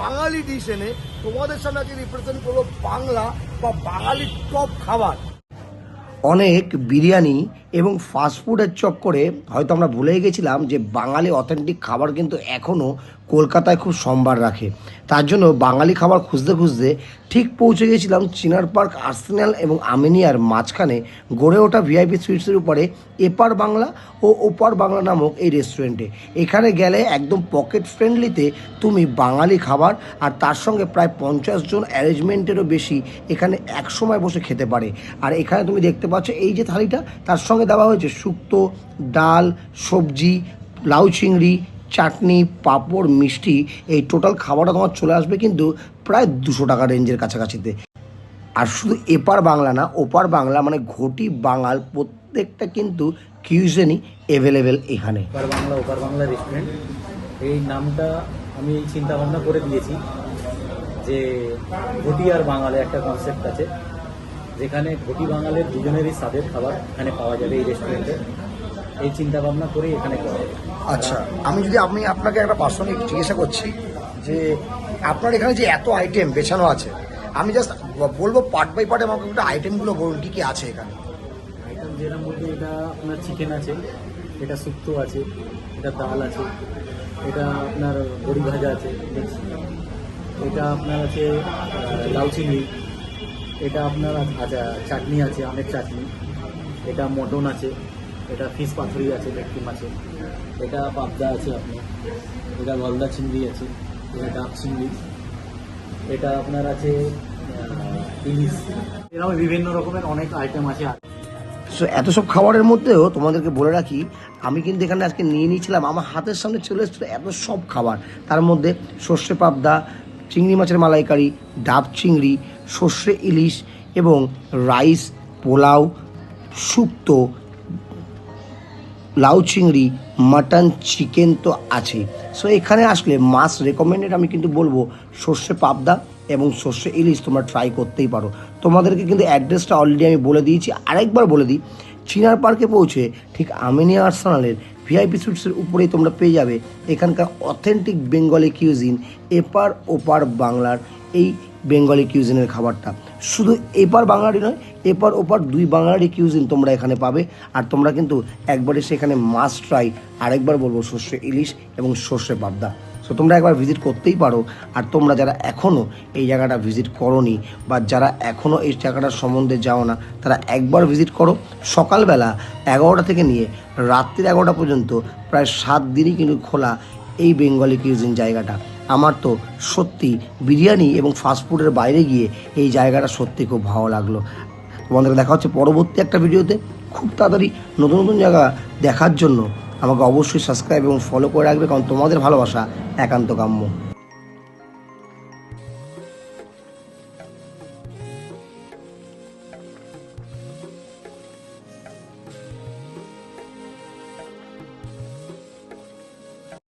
বাঙালি dish এনে তোমাদের সামনে আজকে রিপ্রেজেন্ট করল বাংলা বা বাঙালির টপ খাবার। অনেক বিরিয়ানি এবং ফাস্টফুডের চক্করে হয়তো আমরা ভুলেই গেছিলাম যে বাঙালি অথেন্টিক খাবার কিন্তু এখনও কলকাতায় খুব সম্ভার রাখে। তার জন্য বাঙালি খাবার খুঁজতে খুঁজতে ঠিক পৌঁছে গেছিলাম চিনার পার্ক, আর্সেনাল এবং আমিনিয়ার মাঝখানে গড়ে ওঠা ভিআইপি সুইটসের উপরে এপার বাংলা ও ওপার বাংলা নামক এই রেস্টুরেন্টে এখানে গেলে একদম পকেট ফ্রেন্ডলিতে তুমি বাঙালি খাবার আর তার সঙ্গে প্রায় পঞ্চাশ জন অ্যারেঞ্জমেন্টেরও বেশি এখানে একসময় বসে খেতে পারে। আর এখানে তুমি দেখতে পাচ্ছ এই যে থালিটা, তার সঙ্গে দেওয়া হয়েছে শুক্তো, ডাল, সবজি, লাউ চিংড়ি চাটনি, পাঁপড়, মিষ্টি, এই টোটাল খাবারটা তোমার চলে আসবে কিন্তু প্রায় দুশো টাকা রেঞ্জের কাছাকাছিতে। আর শুধু এপার বাংলা না, ওপার বাংলা মানে ঘটি বাঙাল প্রত্যেকটা কিন্তু কিউজেনই অ্যাভেলেবেল এখানে। ওপার বাংলা ওপার বাংলা রেস্টুরেন্ট এই নামটা আমি চিন্তা ভাবনা করে দিয়েছি যে ঘটি আর বাঙালের একটা কনসেপ্ট আছে, যেখানে ঘটি বাঙালের দুজনেরই স্বাদের খাবার এখানে পাওয়া যাবে এই রেস্টুরেন্টে এই চিন্তা ভাবনা করে এখানে আচ্ছা আমি যদি আমি আপনাকে একটা পার্সোনালি জিজ্ঞাসা করছি যে আপনার এখানে যে এত আইটেম বেছানো আছে আমি জাস্ট বলব পার্ট বাই পার্ট আমাকে একটা আইটেমগুলো বলুন কী কী আছে এখানে? আইটেম যেটার মধ্যে এটা আপনার চিকেন আছে এটা শুক্তো আছে এটা ডাল আছে এটা আপনার বড়ি ভাজা আছে এটা আপনার আছে লাউ চিংড়ি এটা আপনার ভাজা চাটনি আছে আমের চাটনি এটা মটন আছে। এটা ফিস পাথরি আছে ভেটকি আছে এটা পাবদা আছে আপনার। এটা গলদা চিংড়ি আছে, এটা ডাব চিংড়ি। এটা আপনার আছে ইলিশ। এরকম বিভিন্ন রকমের অনেক আইটেম আছে। সো এত সব খাবারের মধ্যেও তোমাদেরকে বলে রাখি, আমি কিন্তু এখানে আজকে নিয়ে নিয়েছিলাম, আমার হাতের সামনে চলে এসেছিল এত সব খাবার। তার মধ্যে সর্ষে পাবদা, চিংড়ি মাছের মালাইকারি, ডাব চিংড়ি, সর্ষে ইলিশ এবং রাইস পোলাও, শুক্তো লাউ চিংড়ি, মাটন, চিকেন তো আছে সো এখানে আসলে মাছ রেকমেন্ডেড আমি কিন্তু বলব সর্ষে পাবদা এবং সর্ষে ইলিশ তোমরা ট্রাই করতেই পারো। তোমাদেরকে কিন্তু অ্যাড্রেসটা অলরেডি আমি বলে দিয়েছি। আরেকবার বলে দিই, চিনার পার্কে পৌঁছে ঠিক আমিনিয়া আর্সেনালের ভিআইপি সুইটসের উপরেই তোমরা পেয়ে যাবে এখানকার অথেন্টিক বেঙ্গলি কিউজিন এপার ওপার বাংলার এই বেঙ্গলি কিউজিনের খাবারটা। শুধু এপার বাঙালি নয়, এপার ওপার দুই বাঙালি কিউজিন তোমরা এখানে পাবে। আর তোমরা কিন্তু একবারে সেখানে মাছ ট্রাই আরেকবার বলব সর্ষে ইলিশ এবং সর্ষে পাবদা। সো তোমরা একবার ভিজিট করতেই পারো। আর তোমরা যারা এখনও এই জায়গাটা ভিজিট করনি বা যারা এখনও এই জায়গাটার সম্বন্ধে যাও না, তারা একবার ভিজিট করো। সকালবেলা এগারোটা থেকে নিয়ে রাত্রির এগারোটা পর্যন্ত প্রায় সাত দিনই কিন্তু খোলা এই বেঙ্গলি কিউজিন জায়গাটা। আমার তো সত্যি বিরিয়ানি এবং ফাস্টফুডের বাইরে গিয়ে এই জায়গাটা সত্যি খুব ভালো লাগল। তোমাদেরকে দেখা হচ্ছে পরবর্তী একটা ভিডিওতে। খুব তাড়াতাড়ি নতুন নতুন জায়গা দেখার জন্য আমাকে অবশ্যই সাবস্ক্রাইব এবং ফলো করে রাখবে, কারণ তোমাদের ভালোবাসা একান্ত কাম্য।